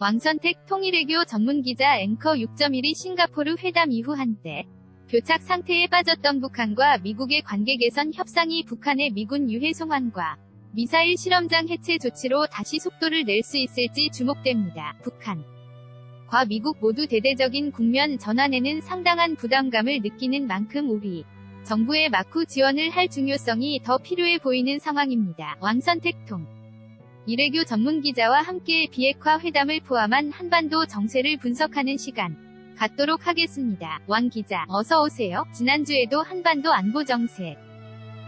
왕선택 통일외교 전문기자 앵커 6.1이 싱가포르 회담 이후 한때 교착 상태에 빠졌던 북한과 미국의 관계 개선 협상이 북한의 미군 유해 송환과 미사일 실험장 해체 조치로 다시 속도를 낼 수 있을지 주목됩니다. 북한 과 미국 모두 대대적인 국면 전환에는 상당한 부담감을 느끼는 만큼 우리 정부의 마쿠 지원을 할 중요성이 더 필요해 보이는 상황입니다. 왕선택 통 이래교 전문기자와 함께 비핵화 회담을 포함한 한반도 정세를 분석하는 시간 갖도록 하겠습니다. 왕 기자, 어서 오세요. 지난주에도 한반도 안보 정세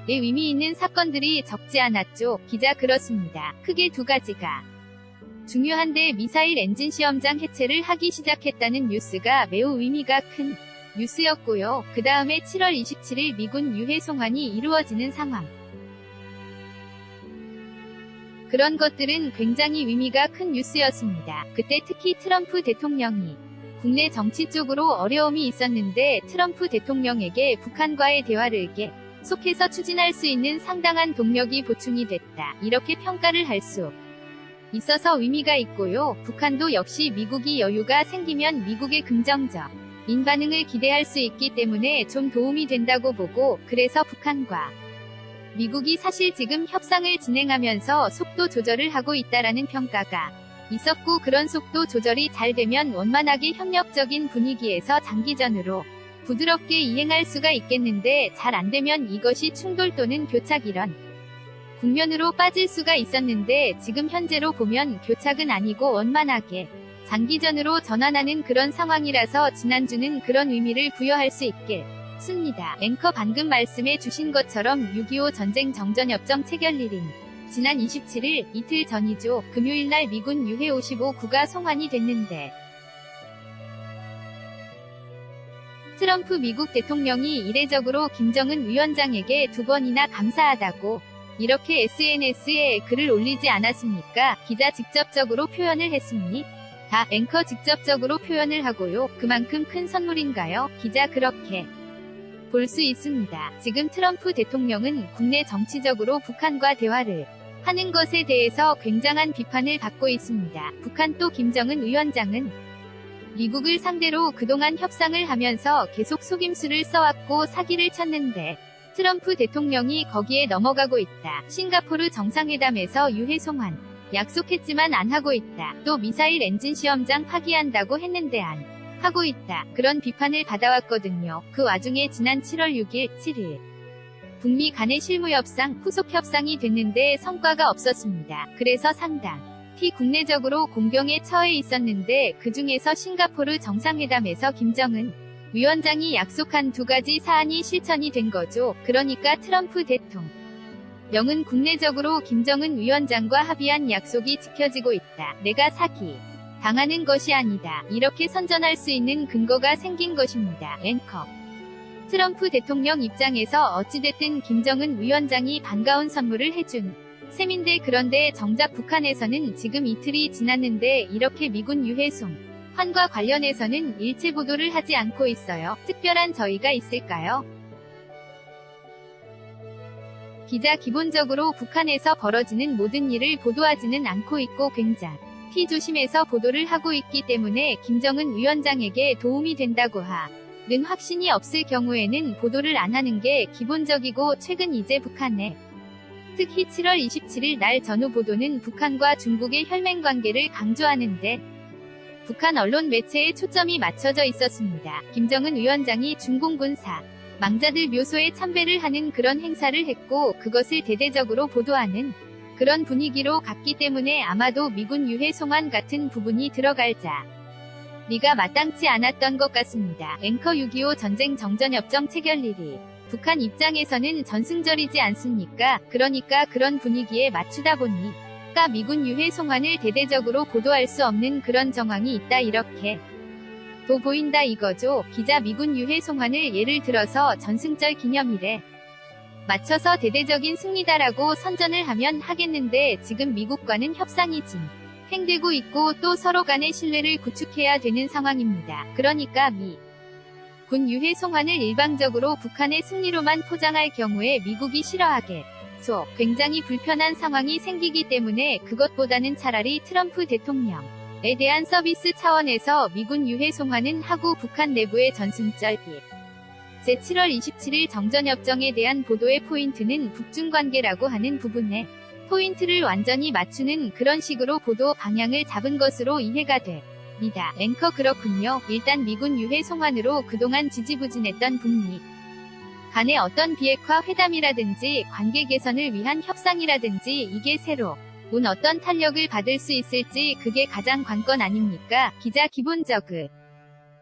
에 의미 있는 사건들이 적지 않았죠. 기자 그렇습니다. 크게 두 가지가 중요한데 미사일 엔진 시험장 해체를 하기 시작했다는 뉴스가 매우 의미가 큰 뉴스였고요. 그 다음에 7월 27일 미군 유해 송환이 이루어지는 상황. 그런 것들은 굉장히 의미가 큰 뉴스였습니다. 그때 특히 트럼프 대통령이 국내 정치 쪽으로 어려움이 있었는데 트럼프 대통령에게 북한과의 대화를 게 속해서 추진할 수 있는 상당한 동력이 보충이 됐다. 이렇게 평가를 할 수 있어서 의미가 있고요. 북한도 역시 미국이 여유가 생기면 미국의 긍정적 인 반응을 기대할 수 있기 때문에 좀 도움이 된다고 보고 그래서 북한과 미국이 사실 지금 협상을 진행하면서 속도 조절을 하고 있다라는 평가가 있었고 그런 속도 조절이 잘 되면 원만하게 협력적인 분위기에서 장기전으로 부드럽게 이행할 수가 있겠는데 잘 안되면 이것이 충돌 또는 교착 이런 국면으로 빠질 수가 있었는데 지금 현재로 보면 교착은 아니고 원만하게 장기전으로 전환하는 그런 상황이라서 지난주는 그런 의미를 부여할 수 있겠 습니다. 앵커 방금 말씀해 주신 것처럼 6.25 전쟁 정전협정 체결일인 지난 27일 이틀 전이죠. 금요일날 미군 유해 55구가 송환이 됐는데 트럼프 미국 대통령이 이례적으로 김정은 위원장에게 두 번이나 감사하다고 이렇게 SNS에 글을 올리지 않았습니까? 기자 직접적으로 표현을 했습니다. 다 앵커 직접적으로 표현을 하고요. 그만큼 큰 선물인가요? 기자 그렇게 볼 수 있습니다. 지금 트럼프 대통령은 국내 정치적으로 북한과 대화를 하는 것에 대해서 굉장한 비판을 받고 있습니다. 북한 또 김정은 위원장은 미국을 상대로 그동안 협상을 하면서 계속 속임수를 써왔고 사기를 쳤는데 트럼프 대통령이 거기에 넘어가고 있다. 싱가포르 정상회담에서 유해 송환 약속했지만 안 하고 있다. 또 미사일 엔진 시험장 파기한다고 했는데 안 하고 있다. 그런 비판을 받아왔거든요. 그 와중에 지난 7월 6일, 7일 북미 간의 실무 협상, 후속 협상이 됐는데 성과가 없었습니다. 그래서 상당 히 국내적으로 공경에 처해 있었는데 그 중에서 싱가포르 정상회담에서 김정은 위원장이 약속한 두 가지 사안이 실천이 된 거죠. 그러니까 트럼프 대통령은 국내적으로 김정은 위원장과 합의한 약속이 지켜지고 있다. 내가 사기 당하는 것이 아니다. 이렇게 선전할 수 있는 근거가 생긴 것입니다. 앵커 트럼프 대통령 입장에서 어찌됐든 김정은 위원장이 반가운 선물을 해준 셈인데 그런데 정작 북한에서는 지금 이틀이 지났는데 이렇게 미군 유해송 환과 관련해서는 일체 보도를 하지 않고 있어요. 특별한 저희가 있을까요? 기자 기본적으로 북한에서 벌어지는 모든 일을 보도하지는 않고 있고 굉장히 조심해서 보도를 하고 있기 때문에 김정은 위원장에게 도움이 된다고 하 는 확신이 없을 경우에는 보도를 안 하는 게 기본적이고 최근 이제 북한에 특히 7월 27일 날 전후 보도는 북한과 중국의 혈맹 관계를 강조하는데 북한 언론 매체에 초점이 맞춰져 있었습니다. 김정은 위원장이 중공 군사 망자들 묘소에 참배를 하는 그런 행사를 했고 그것을 대대적으로 보도하는 그런 분위기로 갔기 때문에 아마도 미군 유해 송환 같은 부분이 들어갈 자 리가 마땅치 않았던 것 같습니다. 앵커 6.25 전쟁 정전협정 체결일이 북한 입장에서는 전승절이지 않습니까? 그러니까 그런 분위기에 맞추다 보니 가 미군 유해 송환을 대대적으로 보도할 수 없는 그런 정황이 있다 이렇게 도 보인다 이거죠. 기자 미군 유해 송환을 예를 들어서 전승절 기념일에 맞춰서 대대적인 승리다라고 선전을 하면 하겠는데 지금 미국과는 협상이 진 행되고 있고 또 서로 간의 신뢰를 구축해야 되는 상황입니다. 그러니까 미 군 유해 송환을 일방적으로 북한의 승리로만 포장할 경우에 미국이 싫어하겠죠. 굉장히 불편한 상황이 생기기 때문에 그것보다는 차라리 트럼프 대통령 에 대한 서비스 차원에서 미군 유해 송환은 하고 북한 내부의 전승절 1. 제7월 27일 정전협정에 대한 보도의 포인트는 북중 관계라고 하는 부분에 포인트를 완전히 맞추는 그런 식으로 보도 방향을 잡은 것으로 이해가 됩니다. 앵커 그렇군요. 일단 미군 유해 송환으로 그동안 지지부진했던 북미 간의 어떤 비핵화 회담이라든지 관계 개선을 위한 협상이라든지 이게 새로 온 어떤 탄력을 받을 수 있을지 그게 가장 관건 아닙니까? 기자 기본적으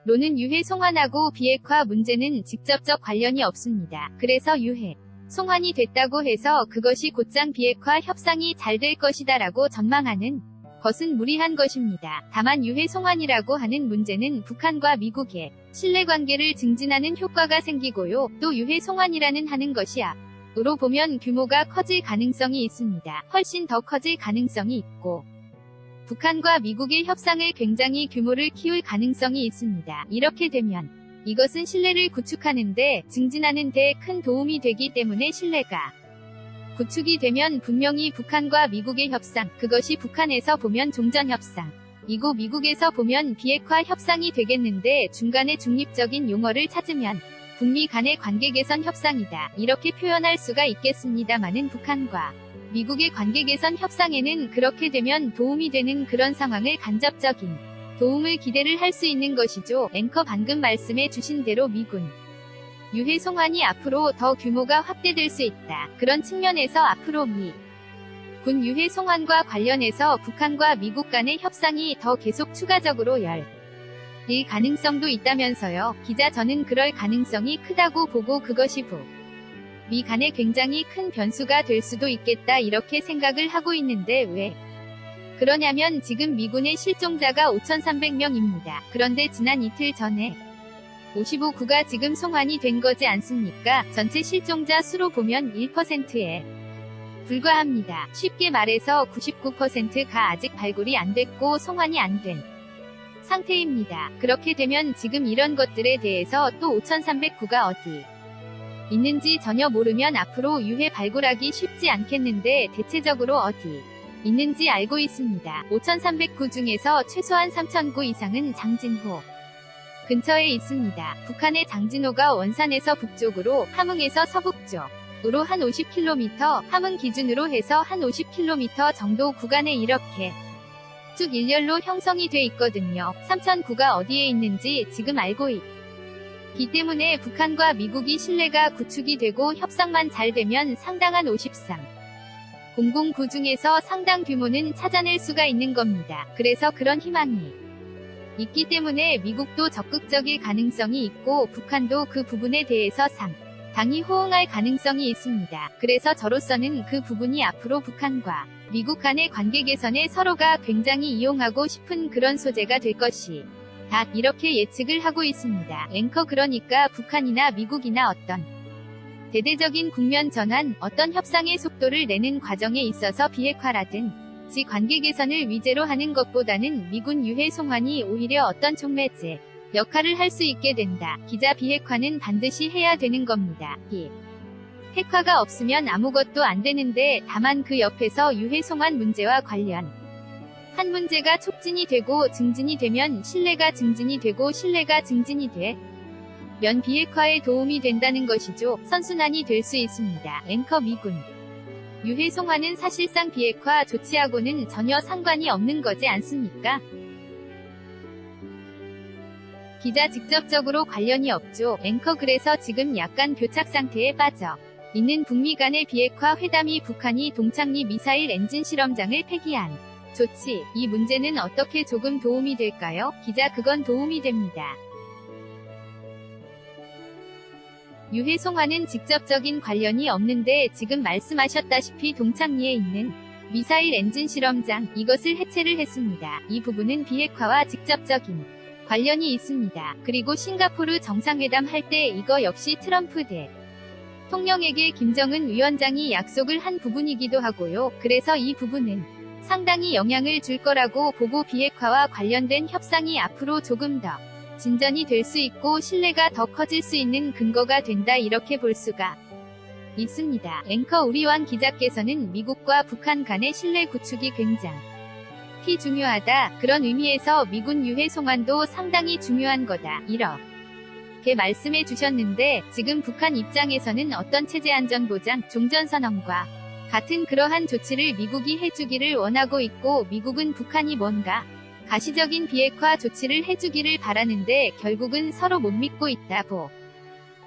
로는 유해 송환하고 비핵화 문제는 직접적 관련이 없습니다. 그래서 유해 송환이 됐다고 해서 그것이 곧장 비핵화 협상이 잘 될 것이다 라고 전망하는 것은 무리한 것입니다. 다만 유해 송환이라고 하는 문제는 북한과 미국의 신뢰관계를 증진하는 효과가 생기고요. 또 유해 송환이라는 하는 것이 앞으로 보면 규모가 커질 가능성이 있습니다. 훨씬 더 커질 가능성이 있고 북한과 미국의 협상을 굉장히 규모를 키울 가능성이 있습니다. 이렇게 되면 이것은 신뢰를 구축하는데 증진하는 데 큰 도움이 되기 때문에 신뢰가 구축이 되면 분명히 북한과 미국의 협상, 그것이 북한에서 보면 종전 협상, 이고 미국에서 보면 비핵화 협상이 되겠는데 중간에 중립적인 용어를 찾으면 북미 간의 관계 개선 협상이다. 이렇게 표현할 수가 있겠습니다만은 북한과 미국의 관계 개선 협상에는 그렇게 되면 도움이 되는 그런 상황을 간접적인 도움을 기대를 할 수 있는 것이죠. 앵커 방금 말씀해 주신 대로 미군 유해 송환이 앞으로 더 규모가 확대될 수 있다. 그런 측면에서 앞으로 미 군 유해 송환과 관련해서 북한과 미국 간의 협상이 더 계속 추가적으로 열. 일 가능성도 있다면서요. 기자 저는 그럴 가능성이 크다고 보고 그것이 북. 미 간에 굉장히 큰 변수가 될 수도 있겠다 이렇게 생각을 하고 있는데 왜? 그러냐면 지금 미군의 실종자가 5,300명입니다. 그런데 지난 이틀 전에 55구가 지금 송환이 된 거지 않습니까? 전체 실종자 수로 보면 1%에 불과합니다. 쉽게 말해서 99%가 아직 발굴이 안 됐고 송환이 안 된 상태입니다. 그렇게 되면 지금 이런 것들에 대해서 또 5309가 어디 있는지 전혀 모르면 앞으로 유해 발굴하기 쉽지 않겠는데 대체적으로 어디 있는지 알고 있습니다. 5309 중에서 최소한 3009 이상은 장진호 근처에 있습니다. 북한의 장진호가 원산에서 북쪽으로, 함흥에서 서북쪽 으로 한 50km, 함흥 기준으로 해서 한 50km 정도 구간에 이렇게 쭉 일렬로 형성이 돼 있거든요. 3009가 어디에 있는지 지금 알고 있 기 때문에 북한과 미국이 신뢰가 구축이 되고 협상만 잘 되면 상당한 53. 009 중에서 상당 규모는 찾아낼 수가 있는 겁니다. 그래서 그런 희망이 있기 때문에 미국도 적극적일 가능성이 있고 북한도 그 부분에 대해서 상당히 호응할 가능성이 있습니다. 그래서 저로서는 그 부분이 앞으로 북한과 미국 간의 관계 개선에 서로가 굉장히 이용하고 싶은 그런 소재가 될 것이 다 이렇게 예측을 하고 있습니다. 앵커 그러니까 북한이나 미국이나 어떤 대대적인 국면 전환, 어떤 협상의 속도를 내는 과정에 있어서 비핵화라든 지 관계 개선을 위제로 하는 것보다는 미군 유해 송환이 오히려 어떤 촉매제 역할을 할 수 있게 된다. 기자 비핵화는 반드시 해야 되는 겁니다. 비 핵화가 없으면 아무것도 안 되는데 다만 그 옆에서 유해 송환 문제와 관련 한 문제가 촉진이 되고 증진이 되면 신뢰가 증진이 되고 신뢰가 증진이 돼. 면 비핵화에 도움이 된다는 것이죠. 선순환이 될 수 있습니다. 앵커 미군 유해송화는 사실상 비핵화 조치하고는 전혀 상관이 없는 거지 않습니까? 기자 직접적으로 관련이 없죠. 앵커 그래서 지금 약간 교착 상태에 빠져 있는 북미 간의 비핵화 회담이 북한이 동창리 미사일 엔진 실험장을 폐기한 조치. 이 문제는 어떻게 조금 도움이 될까요? 기자 그건 도움이 됩니다. 유해송화는 직접적인 관련이 없는데 지금 말씀하셨다시피 동창리에 있는 미사일 엔진 실험장 이것을 해체를 했습니다. 이 부분은 비핵화와 직접적인 관련이 있습니다. 그리고 싱가포르 정상회담 할 때 이거 역시 트럼프 대 통령에게 김정은 위원장이 약속을 한 부분이기도 하고요. 그래서 이 부분은 상당히 영향을 줄 거라고 보고 비핵화와 관련된 협상이 앞으로 조금 더 진전이 될 수 있고 신뢰가 더 커질 수 있는 근거가 된다 이렇게 볼 수가 있습니다. 앵커 우리완 기자께서는 미국과 북한 간의 신뢰 구축이 굉장히 중요하다. 그런 의미에서 미군 유해 송환도 상당히 중요한 거다. 이렇게 말씀해 주셨는데 지금 북한 입장에서는 어떤 체제 안전 보장, 종전 선언과 같은 그러한 조치를 미국이 해주기를 원하고 있고 미국은 북한이 뭔가 가시적인 비핵화 조치를 해주기를 바라는데 결국은 서로 못 믿고 있다고.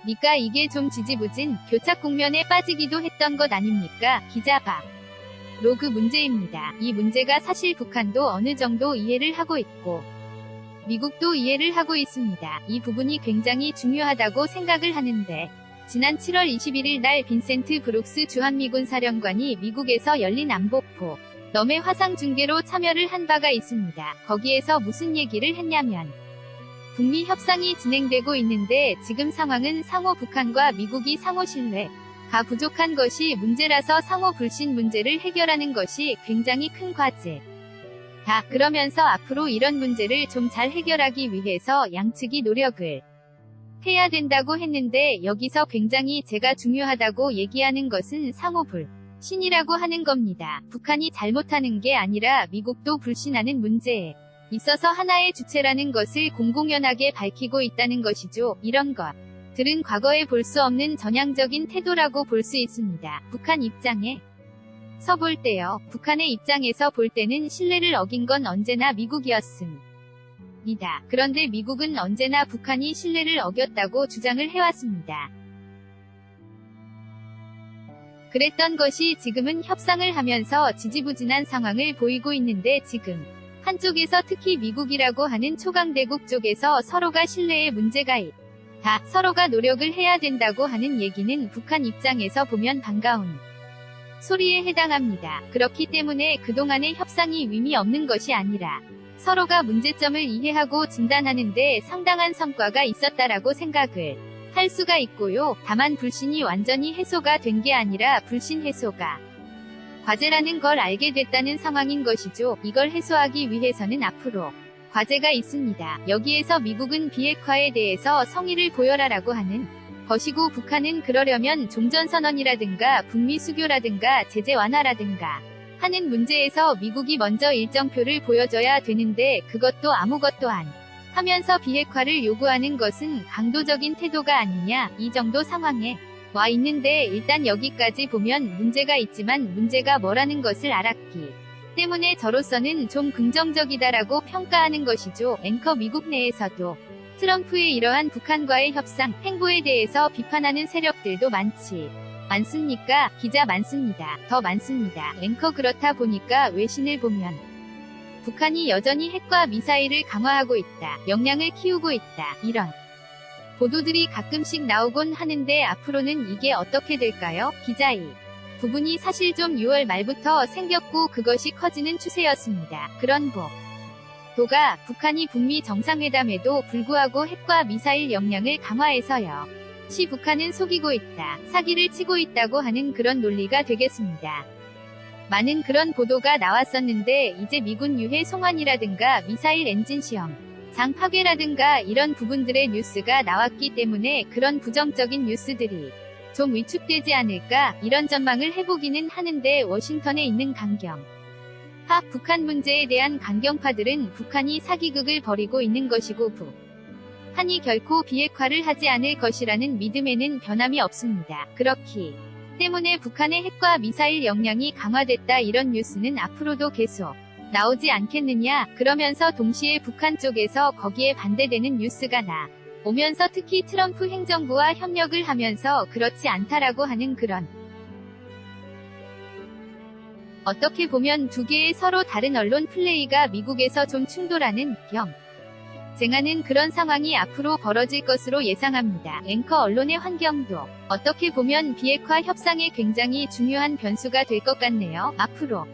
니까 이게 좀 지지부진 교착 국면에 빠지기도 했던 것 아닙니까? 기자박. 로그 문제입니다. 이 문제가 사실 북한도 어느 정도 이해를 하고 있고 미국도 이해를 하고 있습니다. 이 부분이 굉장히 중요하다고 생각을 하는데 지난 7월 21일 날 빈센트 브룩스 주한미군 사령관이 미국에서 열린 안보포 넘의 화상 중계로 참여를 한 바가 있습니다. 거기에서 무슨 얘기를 했냐면 북미 협상이 진행되고 있는데 지금 상황은 상호 북한과 미국이 상호 신뢰가 부족한 것이 문제라서 상호 불신 문제를 해결하는 것이 굉장히 큰 과제. 다 그러면서 앞으로 이런 문제를 좀 잘 해결하기 위해서 양측이 노력을 해야 된다고 했는데 여기서 굉장히 제가 중요하다고 얘기하는 것은 상호 불. 신이라고 하는 겁니다. 북한이 잘못하는 게 아니라 미국도 불신하는 문제에 있어서 하나의 주체라는 것을 공공연하게 밝히고 있다는 것이죠. 이런 것. 들은 과거에 볼 수 없는 전향적인 태도라고 볼 수 있습니다. 북한 입장에 서볼 때요. 북한의 입장에서 볼 때는 신뢰를 어긴 건 언제나 미국이었음. 이다. 그런데 미국은 언제나 북한이 신뢰를 어겼다고 주장을 해왔습니다. 그랬던 것이 지금은 협상을 하면서 지지부진한 상황을 보이고 있는데 지금 한쪽에서 특히 미국이라고 하는 초강대국 쪽에서 서로가 신뢰에 문제가 있다. 서로가 노력을 해야 된다고 하는 얘기는 북한 입장에서 보면 반가운 소리에 해당합니다. 그렇기 때문에 그동안의 협상이 의미 없는 것이 아니라 서로가 문제점을 이해하고 진단하는데 상당한 성과가 있었다라고 생각을 할 수가 있고요. 다만 불신이 완전히 해소가 된 게 아니라 불신 해소가 과제라는 걸 알게 됐다는 상황인 것이죠. 이걸 해소하기 위해서는 앞으로 과제가 있습니다. 여기에서 미국은 비핵화에 대해서 성의를 보여라라고 하는 것이고 북한은 그러려면 종전선언이라든가 북미 수교라든가 제재 완화라든가 하는 문제에서 미국이 먼저 일정표를 보여줘야 되는데 그것도 아무것도 안 하면서 비핵화를 요구하는 것은 강도적인 태도가 아니냐 이 정도 상황에 와 있는데 일단 여기까지 보면 문제가 있지만 문제가 뭐라는 것을 알았기 때문에 저로서는 좀 긍정적이다라고 평가하는 것이죠. 앵커 미국 내에서도 트럼프의 이러한 북한과의 협상 행보에 대해서 비판하는 세력들도 많지. 많습니까? 기자 많습니다. 더 많습니다. 앵커 그렇다 보니까 외신을 보면 북한이 여전히 핵과 미사일을 강화하고 있다. 역량을 키우고 있다. 이런 보도들이 가끔씩 나오곤 하는데 앞으로는 이게 어떻게 될까요? 기자 이 부분이 사실 좀 6월 말부터 생겼고 그것이 커지는 추세였습니다. 그런 보 도가 북한이 북미 정상회담에도 불구하고 핵과 미사일 역량을 강화해서요. 시 북한은 속이고 있다, 사기를 치고 있다고 하는 그런 논리가 되겠습니다. 많은 그런 보도가 나왔었는데 이제 미군 유해 송환이라든가 미사일 엔진 시험, 장 파괴라든가 이런 부분들의 뉴스가 나왔기 때문에 그런 부정적인 뉴스들이 좀 위축되지 않을까 이런 전망을 해보기는 하는데 워싱턴에 있는 강경 파 북한 문제에 대한 강경파들은 북한이 사기극을 벌이고 있는 것이고 북 한이 결코 비핵화를 하지 않을 것이라는 믿음에는 변함이 없습니다. 그렇기 때문에 북한의 핵과 미사일 역량이 강화됐다 이런 뉴스는 앞으로도 계속 나오지 않겠느냐 그러면서 동시에 북한 쪽에서 거기에 반대되는 뉴스가 나 오면서 특히 트럼프 행정부와 협력을 하면서 그렇지 않다라고 하는 그런 어떻게 보면 두 개의 서로 다른 언론 플레이가 미국에서 좀 충돌하는 경 쟁하는 그런 상황이 앞으로 벌어질 것으로 예상합니다. 앵커 언론의 환경도 어떻게 보면 비핵화 협상에 굉장히 중요한 변수가 될 것 같네요. 앞으로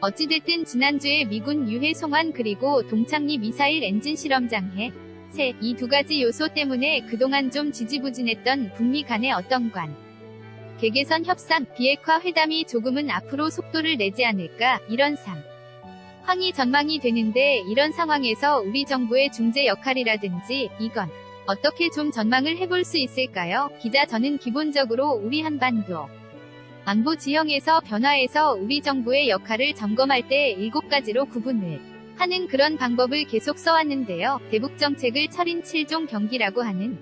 어찌됐든 지난주에 미군 유해 송환 그리고 동창리 미사일 엔진 실험장 해 세, 이 두 가지 요소 때문에 그동안 좀 지지부진했던 북미 간의 어떤 관. 개개선 협상, 비핵화 회담이 조금은 앞으로 속도를 내지 않을까, 이런 상. 황이 전망이 되는데 이런 상황에서 우리 정부의 중재 역할이라든지 이건 어떻게 좀 전망을 해볼 수 있을까요? 기자 저는 기본적으로 우리 한반도 안보 지형에서 변화해서 우리 정부의 역할을 점검할 때 7가지로 구분을 하는 그런 방법을 계속 써왔는데요. 대북 정책을 철인 7종 경기라고 하는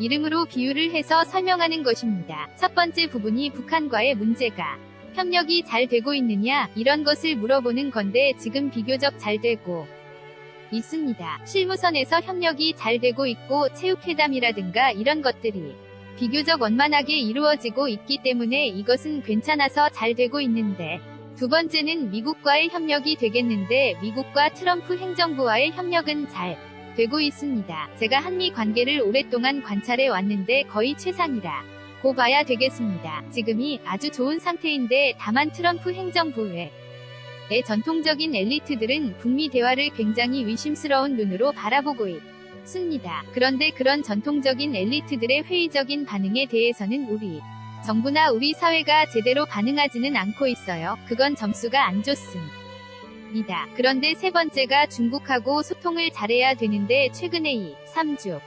이름으로 비유를 해서 설명하는 것입니다. 첫 번째 부분이 북한과의 문제가 협력이 잘 되고 있느냐 이런 것을 물어보는 건데 지금 비교적 잘 되고 있습니다. 실무선에서 협력이 잘 되고 있고 체육회담이라든가 이런 것들이 비교적 원만하게 이루어지고 있기 때문에 이것은 괜찮아서 잘 되고 있는데 두 번째는 미국과의 협력이 되겠는데 미국과 트럼프 행정부와의 협력은 잘 되고 있습니다. 제가 한미 관계를 오랫동안 관찰해 왔는데 거의 최상이라 고 봐야 되겠습니다. 지금이 아주 좋은 상태인데 다만 트럼프 행정부의 의 전통적인 엘리트들은 북미 대화를 굉장히 위심스러운 눈으로 바라보고 있습니다. 그런데 그런 전통적인 엘리트들의 회의적인 반응에 대해서는 우리 정부나 우리 사회가 제대로 반응하지는 않고 있어요. 그건 점수가 안 좋습니다. 그런데 세 번째가 중국하고 소통을 잘해야 되는데 최근에 이 3주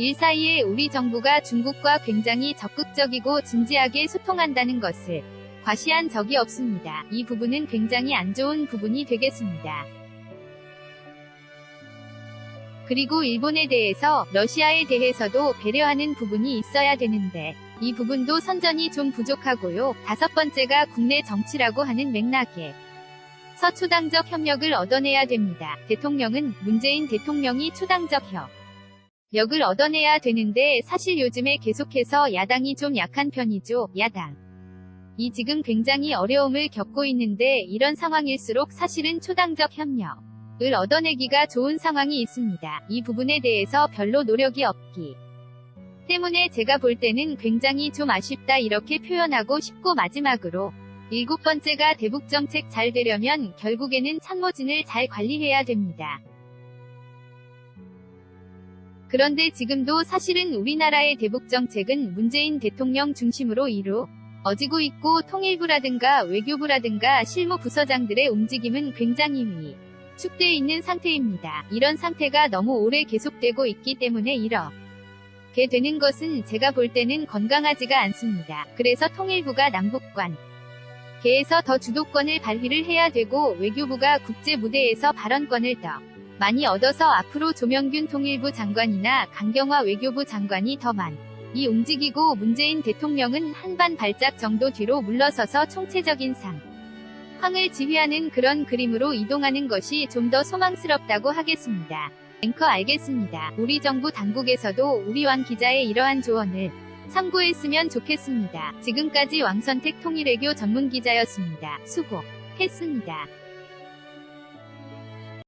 일 사이에 우리 정부가 중국과 굉장히 적극적이고 진지하게 소통한다는 것을 과시한 적이 없습니다. 이 부분은 굉장히 안 좋은 부분이 되겠습니다. 그리고 일본에 대해서 러시아에 대해서도 배려하는 부분이 있어야 되는데 이 부분도 선전이 좀 부족하고요. 다섯 번째가 국내 정치라고 하는 맥락에 서초당적 협력을 얻어내야 됩니다. 대통령은 문재인 대통령이 초당적 협 력을 얻어내야 되는데 사실 요즘에 계속해서 야당이 좀 약한 편이죠. 야당. 이 지금 굉장히 어려움을 겪고 있는데 이런 상황일수록 사실은 초당적 협력을 얻어내기가 좋은 상황이 있습니다. 이 부분에 대해서 별로 노력이 없기 때문에 제가 볼 때는 굉장히 좀 아쉽다 이렇게 표현하고 싶고 마지막으로 일곱 번째가 대북 정책 잘 되려면 결국에는 참모진을 잘 관리해야 됩니다. 그런데 지금도 사실은 우리나라의 대북 정책은 문재인 대통령 중심으로 이루 어지고 있고 통일부라든가 외교부라든가 실무 부서장들의 움직임은 굉장히 위축돼 있는 상태입니다. 이런 상태가 너무 오래 계속되고 있기 때문에 이렇게 되는 것은 제가 볼 때는 건강하지가 않습니다. 그래서 통일부가 남북관 계에서 더 주도권을 발휘를 해야 되고 외교부가 국제 무대에서 발언권을 더 많이 얻어서 앞으로 조명균 통일부 장관이나 강경화 외교부 장관이 더 많. 이 움직이고 문재인 대통령은 한반 발짝 정도 뒤로 물러서서 총체적인 상. 황을 지휘하는 그런 그림으로 이동하는 것이 좀 더 소망스럽다고 하겠습니다. 앵커 알겠습니다. 우리 정부 당국에서도 우리 왕 기자의 이러한 조언을 참고했으면 좋겠습니다. 지금까지 왕선택 통일외교 전문 기자였습니다. 수고했습니다.